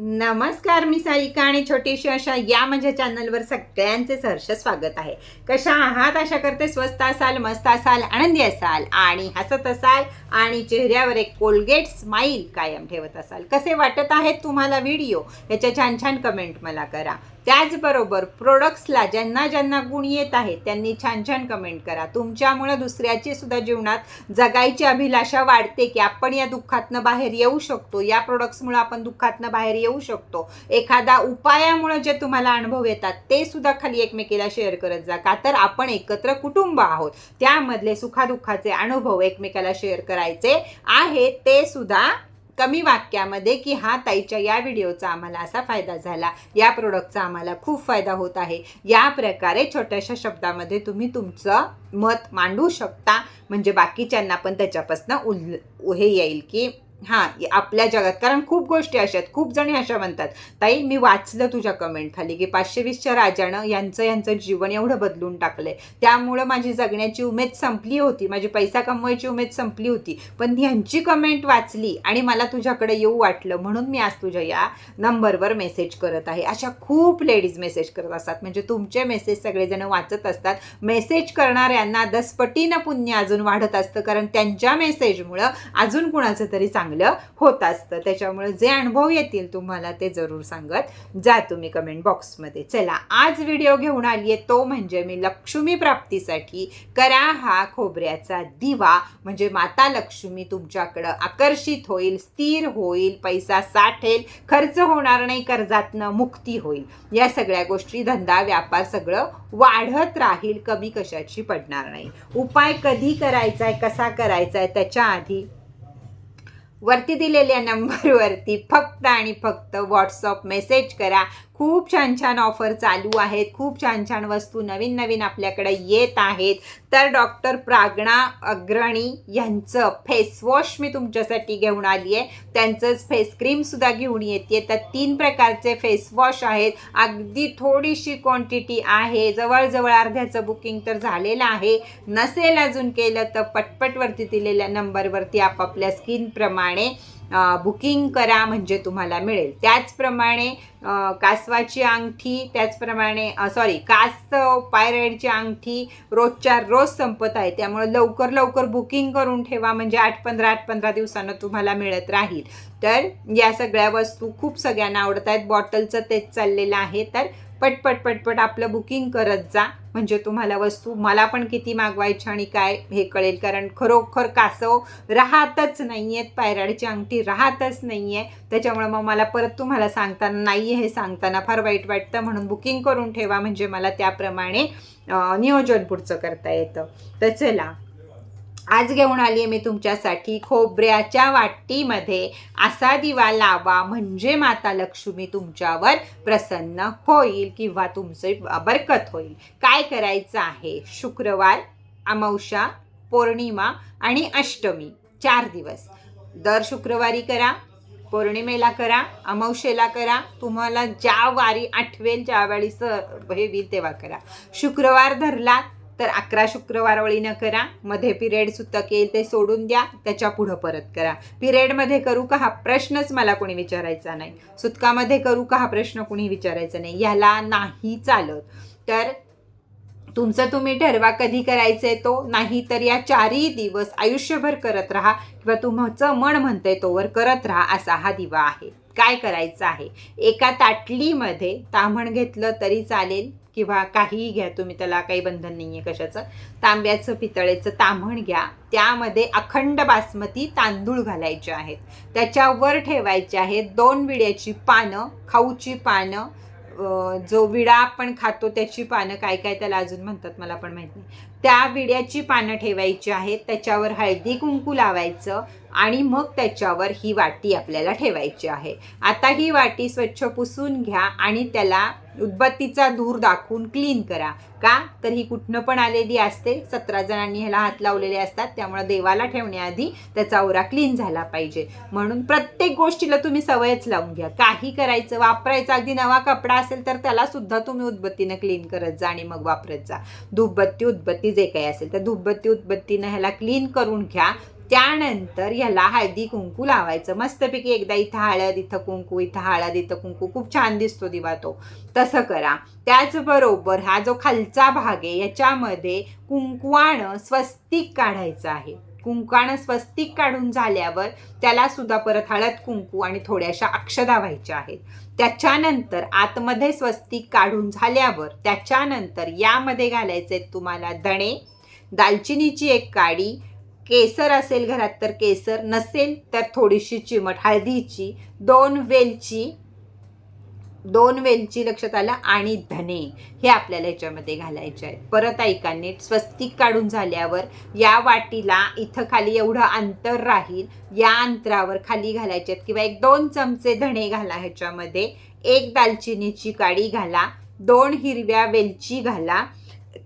नमस्कार मी सारिका आणि छोटीशी अशा या माझ्या चॅनलवर सगळ्यांचे सहर्ष स्वागत आहे. कशा आहात? आशा करते स्वस्त असाल मस्त असाल आनंदी असाल आणि हसत असाल आणि चेहऱ्यावर एक कोलगेट स्माईल कायम ठेवत असाल. कसे वाटत आहेत तुम्हाला व्हिडिओ याच्या छान छान कमेंट मला करा. त्याचबरोबर प्रोडक्ट्सला ज्यांना ज्यांना गुण येत आहेत त्यांनी छान छान कमेंट करा. तुमच्यामुळं दुसऱ्याची सुद्धा जीवनात जगायची अभिलाषा वाढते की आपण या दुःखातनं बाहेर येऊ शकतो. या प्रोडक्ट्समुळं आपण दुःखातनं बाहेर येऊ शकतो. एखादा उपायामुळं जे तुम्हाला अनुभव येतात ते सुद्धा खाली एकमेकीला शेअर करत जा. का तर आपण एकत्र कुटुंब आहोत. त्यामधले सुखादुःखाचे अनुभव एकमेकाला शेअर करायचे आहे ते सुद्धा कमी वाक्यामध्ये की हा ताईच्या या व्हिडिओचा आम्हाला असा फायदा झाला या प्रोडक्टचा आम्हाला खूप फायदा होत आहे. या प्रकारे छोट्याशा शब्दामध्ये तुम्ही तुमचं मत मांडू शकता. म्हणजे बाकीच्यांना पण त्याच्यापासून उल हे येईल की हां आपल्या जगात. कारण खूप गोष्टी अशा आहेत. खूप जणी अशा म्हणतात ताई मी वाचलं तुझ्या कमेंट खाली की पाचशे वीसच्या राजानं यांचं यांचं जीवन एवढं बदलून टाकलंय. त्यामुळं माझी जगण्याची उमेद संपली होती. माझी पैसा कमवायची उमेद संपली होती. पण ह्यांची कमेंट वाचली आणि मला तुझ्याकडे येऊ वाटलं. म्हणून मी आज तुझ्या या नंबरवर मेसेज करत आहे. अशा खूप लेडीज मेसेज करत असतात. म्हणजे तुमचे मेसेज सगळेजण वाचत असतात. मेसेज करणाऱ्यांना दसपटीनं पुण्य अजून वाढत असतं. कारण त्यांच्या मेसेजमुळं अजून कुणाचं तरी चांगलं होत असतं. त्याच्यामुळे जे अनुभव येतील तुम्हाला ते जरूर सांगत जा तुम्ही कमेंट बॉक्समध्ये चला आज व्हिडिओ घेऊन आली आहे तो म्हणजे मी लक्ष्मी प्राप्तीसाठी करा हा खोबऱ्याचा दिवा. म्हणजे माता लक्ष्मी तुमच्याकडं आकर्षित होईल स्थिर होईल पैसा साठेल खर्च होणार नाही कर्जातनं मुक्ती होईल. या सगळ्या गोष्टी धंदा व्यापार सगळं वाढत राहील कमी कशाची पडणार नाही. उपाय कधी करायचा आहे कसा करायचा आहे त्याच्या आधी वरती दिलेल्या नंबरवरती फक्त आणि फक्त व्हॉट्सअप मेसेज करा. खूप छान छान ऑफर चालू आहेत. खूप छान छान वस्तू नवीन नवीन आपल्याकडे येत आहेत. तर डॉक्टर प्रागणा अग्रणी यांचं फेसवॉश मी तुमच्यासाठी घेऊन आली आहे. त्यांचंच फेस क्रीमसुद्धा घेऊन येते. तर तीन प्रकारचे फेसवॉश आहेत. अगदी थोडीशी क्वांटिटी आहे. जवळजवळ अर्ध्याचं बुकिंग तर झालेलं आहे. नसेल अजून केलं तर पटपटवरती दिलेल्या नंबरवरती आपापल्या स्किनप्रमाणे बुकिंग करा म्हणजे तुम्हाला मिळेल. त्याचप्रमाणे कासवाची अंगठी त्याचप्रमाणे सॉरी कास पायरेडची अंगठी रोजच्या रोज संपत आहे. त्यामुळे लवकर लवकर बुकिंग करून ठेवा म्हणजे आठ पंधरा आठ पंधरा दिवसानं तुम्हाला मिळत राहील. तर या सगळ्या वस्तू खूप सगळ्यांना आवडत आहेत. बॉटलचं तेच चाललेलं आहे. तर पटपट पटपट आपलं बुकिंग करत जा. म्हणजे तुम्हाला वस्तू मला पण किती मागवायची आणि काय हे कळेल. कारण खरोखर कासव राहतच नाही आहेत पायराडीची अंगठी राहतच नाही आहे त्याच्यामुळे मग मला परत तुम्हाला सांगताना नाही आहे हे सांगताना फार वाईट वाटतं. म्हणून बुकिंग करून ठेवा. म्हणजे मला त्याप्रमाणे नियोजन पुढचं करता येतं. तर चला. आज घेऊन आली आहे मी तुमच्यासाठी खोबऱ्याच्या वाटीमध्ये. असा दिवा लावा म्हणजे माता लक्ष्मी तुमच्यावर प्रसन्न होईल किंवा तुमचे बरकत होईल. काय करायचं आहे? शुक्रवार अमावशा पौर्णिमा आणि अष्टमी. चार दिवस. दर शुक्रवारी करा पौर्णिमेला करा अमावशेला करा. तुम्हाला ज्या वारी आठवेल ज्या वेळीचं हे होईल तेव्हा करा. शुक्रवार धरलात तर अकरा शुक्रवारवळीनं करा. मध्ये पिरियड सुतक येईल ते सोडून द्या. त्याच्या पुढं परत करा. पिरियडमध्ये करू का हा प्रश्नच मला कोणी विचारायचा नाही. सुतकामध्ये करू का हा प्रश्न कोणी विचारायचा नाही. ह्याला नाही चालत. तर तुमचं तुम्ही ठरवा कधी करायचंय तो. नाही तर या चारही दिवस आयुष्यभर करत राहा किंवा तुमचं मन म्हणतंय तोवर करत राहा असा हा दिवा आहे. काय करायचं आहे? एका ताटलीमध्ये ताम्हण घेतलं तरी चालेल. किंवा काहीही घ्या तुम्ही त्याला काही बंधन नाही आहे कशाचं. तांब्याचं पितळेचं तांबण घ्या. त्यामध्ये अखंड बासमती तांदूळ घालायचे आहेत. त्याच्यावर ठेवायचे आहेत दोन विड्याची पानं खाऊची पानं. जो विडा आपण खातो त्याची पानं काय काय त्याला अजून म्हणतात मला पण माहीत नाही. त्या विड्याची पानं ठेवायची आहेत. त्याच्यावर हळदी कुंकू लावायचं आणि मग त्याच्यावर ही वाटी आपल्याला ठेवायची आहे. आता ही वाटी स्वच्छ पुसून घ्या आणि त्याला उदबत्तीचा धूर दाखवून क्लीन करा. का? तर ही कुठनं पण आलेली असते. सतरा जणांनी ह्याला हात लावलेले असतात. त्यामुळे देवाला ठेवण्याआधी त्याचा ओरा क्लीन झाला पाहिजे. म्हणून प्रत्येक गोष्टीला तुम्ही सवयच लावून घ्या. काही करायचं वापरायचं अगदी नवा कपडा असेल तर त्याला सुद्धा तुम्ही उदबत्तीनं क्लीन करत जा आणि मग वापरत जा. धूपबत्ती उदबत्ती जे काही असेल तर धूपबत्ती उदबत्तीनं ह्याला क्लीन करून घ्या. त्यानंतर ह्याला हळदी कुंकू लावायचं. मस्तपैकी एकदा इथं हळद इथं कुंकू इथं हळद इथं कुंकू. खूप छान दिसतो दिवा तो. तसं करा. त्याचबरोबर हा जो खालचा भाग आहे याच्यामध्ये कुंकवानं स्वस्तिक काढायचं आहे. कुंकानं स्वस्तिक काढून झाल्यावर त्याला सुद्धा परत हळद कुंकू आणि थोड्याशा अक्षदा व्हायच्या आहेत. त्याच्यानंतर आतमध्ये स्वस्तिक काढून झाल्यावर त्याच्यानंतर यामध्ये घालायचे तुम्हाला धणे. दालचिनीची एक काडी केसर असेल घरात तर केसर नसेल तर थोडीशी चिमट हळदीची दोन वेलची दोन वेलची लक्षात आलं आणि धने हे आपल्याला याच्यामध्ये घालायचे आहेत. परत ऐका नीट स्वस्तिक काढून झाल्यावर या वाटीला इथं खाली एवढं अंतर राहील या अंतरावर खाली घालायचे आहेत. किंवा एक दोन चमचे धणे घाला ह्याच्यामध्ये. एक दालचिनीची काडी घाला दोन हिरव्या वेलची घाला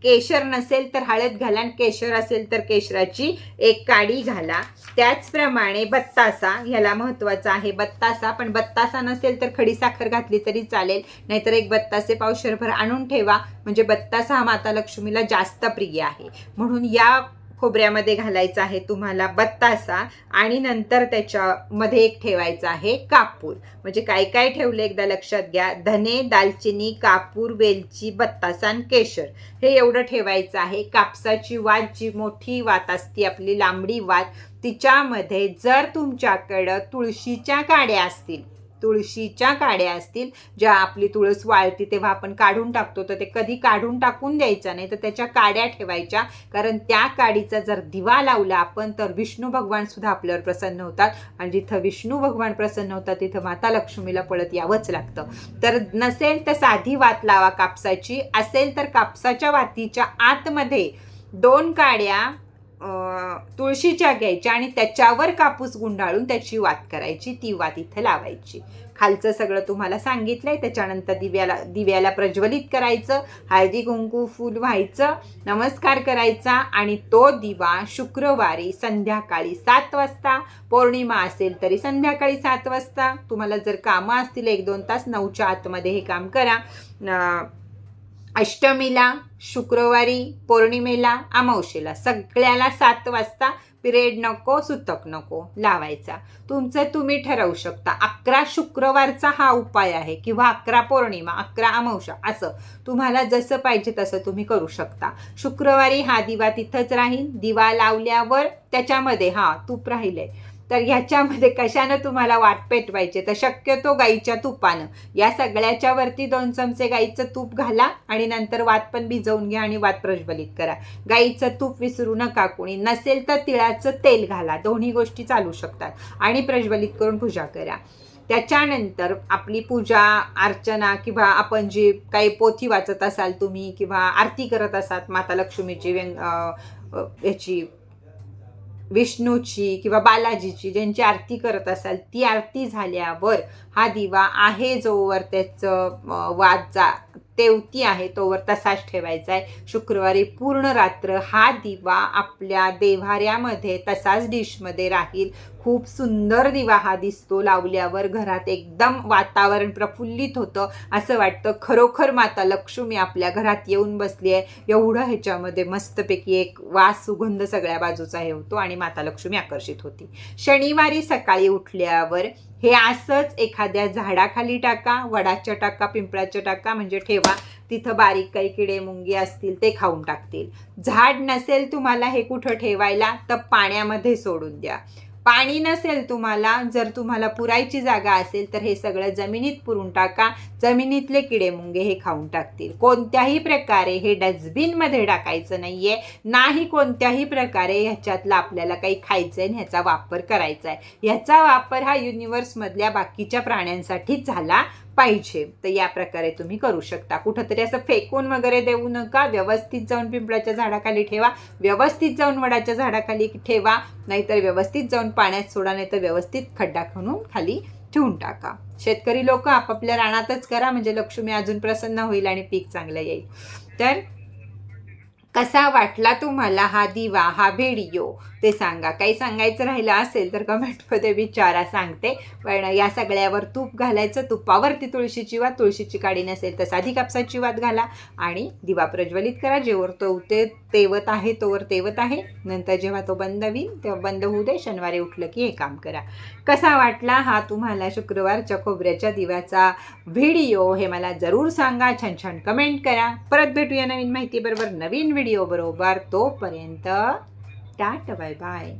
केशर नसेल तर हळद घाला आणि केशर असेल तर केशराची एक काडी घाला. त्याचप्रमाणे बत्तासा ह्याला महत्त्वाचा आहे. बत्तासा पण बत्तासा नसेल तर खडी साखर घातली तरी चालेल. नाहीतर एक बत्तासे पावशरभर आणून ठेवा. म्हणजे बत्तासा हा माता लक्ष्मीला जास्त प्रिय आहे. म्हणून या खोबऱ्यामध्ये घालायचा आहे तुम्हाला बत्तासा आणि नंतर त्याच्यामध्ये एक ठेवायचा आहे कापूर. म्हणजे काय काय ठेवलं एकदा लक्षात घ्या. धने दालचिनी कापूर वेलची बत्तासा आणि केशर. हे एवढं ठेवायचं आहे. कापसाची वात जी मोठी वात असते आपली लांबडी वात तिच्यामध्ये जर तुमच्याकडं तुळशीच्या काड्या असतील तुळशीच्या काड्या असतील ज्या आपली तुळस वाळती तेव्हा आपण काढून टाकतो तर ते कधी काढून टाकून द्यायचा नाही तर त्याच्या काड्या ठेवायच्या. कारण त्या काडीचा जर दिवा लावला आपण तर विष्णू भगवान सुद्धा आपल्यावर प्रसन्न होतात. आणि जिथं विष्णू भगवान प्रसन्न होतात तिथं माता लक्ष्मीला पळत यावंच लागतं. तर नसेल तर साधी वात लावा कापसाची असेल तर कापसाच्या वातीच्या आतमध्ये दोन काड्या तुळशीच्या घ्यायच्या आणि त्याच्यावर कापूस गुंडाळून त्याची वात करायची ती वात इथं लावायची. खालचं सगळं तुम्हाला सांगितलंय त्याच्यानंतर दिव्याला दिव्याला प्रज्वलित करायचं हळदी कुंकू फूल व्हायचं नमस्कार करायचा आणि तो दिवा शुक्रवारी संध्याकाळी सात वाजता पौर्णिमा असेल तरी संध्याकाळी सात वाजता. तुम्हाला जर कामं असतील एक दोन तास नऊच्या आतमध्ये हे काम करा. अष्टमीला शुक्रवारी पौर्णिमेला अमावशेला सगळ्याला सात वाजता पिरियड नको सुतक नको लावायचा. तुमचं तुम्ही ठरवू शकता. अकरा शुक्रवारचा हा उपाय आहे किंवा अकरा पौर्णिमा अकरा अमावशा असं. तुम्हाला जसं पाहिजे तसं तुम्ही करू शकता. शुक्रवारी हा दिवा तिथंच राहील. दिवा लावल्यावर त्याच्यामध्ये हा तूप राहिलंय. तर ह्याच्यामध्ये कशानं तुम्हाला वाट पेटवायचे? तर शक्यतो गाईच्या तुपानं. या सगळ्याच्या वरती दोन चमचे गाईचं तूप घाला आणि नंतर वात पण भिजवून घ्या आणि वात प्रज्वलित करा. गाईचं तूप विसरू नका कोणी. नसेल तर तिळाचं तेल घाला. दोन्ही गोष्टी चालू शकतात. आणि प्रज्वलित करून पूजा करा. त्याच्यानंतर आपली पूजा अर्चना किंवा आपण जी काही पोथी वाचत असाल तुम्ही किंवा आरती करत असाल माता लक्ष्मीची व्यंग याची विष्णूची किंवा बालाजीची ज्यांची आरती करत असाल ती आरती झाल्यावर हा दिवा आहे जोवर त्याचं वाद जा तेवती आहे तोवर तसाच ठेवायचा आहे शुक्रवारी पूर्ण रात्र हा दिवा आपल्या देव्हाऱ्यामध्ये तसाच डिशमध्ये राहील. खूप सुंदर दिवा हा दिसतो. लावल्यावर घरात एकदम वातावरण प्रफुल्लित होतं. असं वाटतं खरोखर माता लक्ष्मी आपल्या घरात येऊन बसली आहे. एवढं ह्याच्यामध्ये मस्तपैकी एक वास सुगंध सगळ्या बाजूचा हे होतो आणि माता लक्ष्मी आकर्षित होती. शनिवारी सकाळी उठल्यावर हे असंच एखाद्या झाडाखाली टाका वडाच्या टाका पिंपळाच्या टाका म्हणजे ठेवा. तिथं बारीक काही किडे मुंगी असतील ते खाऊन टाकतील. झाड नसेल तुम्हाला हे कुठं ठेवायला तर पाण्यामध्ये सोडून द्या. पाणी नसेल तुम्हाला जर तुम्हाला पुरायची जागा असेल तर हे सगळं जमिनीत पुरून टाका. जमिनीतले किडे मुंगे हे खाऊन टाकतील. कोणत्याही प्रकारे हे डस्टबिनमध्ये टाकायचं नाही आहे नाही कोणत्याही प्रकारे ह्याच्यातलं आपल्याला काही खायचं आहे ह्याचा वापर करायचा आहे ह्याचा वापर हा युनिवर्समधल्या बाकीच्या प्राण्यांसाठीच झाला. पाहिजे. तर या प्रकारे तुम्ही करू शकता. कुठंतरी असं फेकून वगैरे देऊ नका. व्यवस्थित जाऊन पिंपळाच्या झाडाखाली ठेवा. व्यवस्थित जाऊन वडाच्या झाडाखाली ठेवा. नाहीतर व्यवस्थित जाऊन पाण्यात सोडा नाही तर व्यवस्थित खड्डा खणून खाली ठेवून टाका. शेतकरी लोक आपापल्या रानातच करा. म्हणजे लक्ष्मी अजून प्रसन्न होईल आणि पीक चांगलं येईल. तर कसा वाटला तुम्हाला हा दिवा हा व्हिडिओ? ते सांगा. काही सांगायचं राहिलं असेल तर कमेंटमध्ये विचारा सांगते. पण या सगळ्यावर तूप घालायचं तुपावरती तुळशीची वात तुळशीची काडी नसेल तर साधी कापसाची वात घाला आणि दिवा प्रज्वलित करा. जेवर तो ते तेवत आहे तोवर तेवत आहे. नंतर जेव्हा तो बंद होईल तेव्हा बंद होऊ दे. शनिवारी उठलं की हे काम करा. कसा वाटला हा तुम्हाला शुक्रवारच्या खोबऱ्याच्या दिव्याचा व्हिडिओ? हे मला जरूर सांगा. छान छान कमेंट करा. परत भेटूया नवीन माहितीबरोबर. नवीन व्हिडिओ बरोबर तोपर्यंत टाट बाय बाय.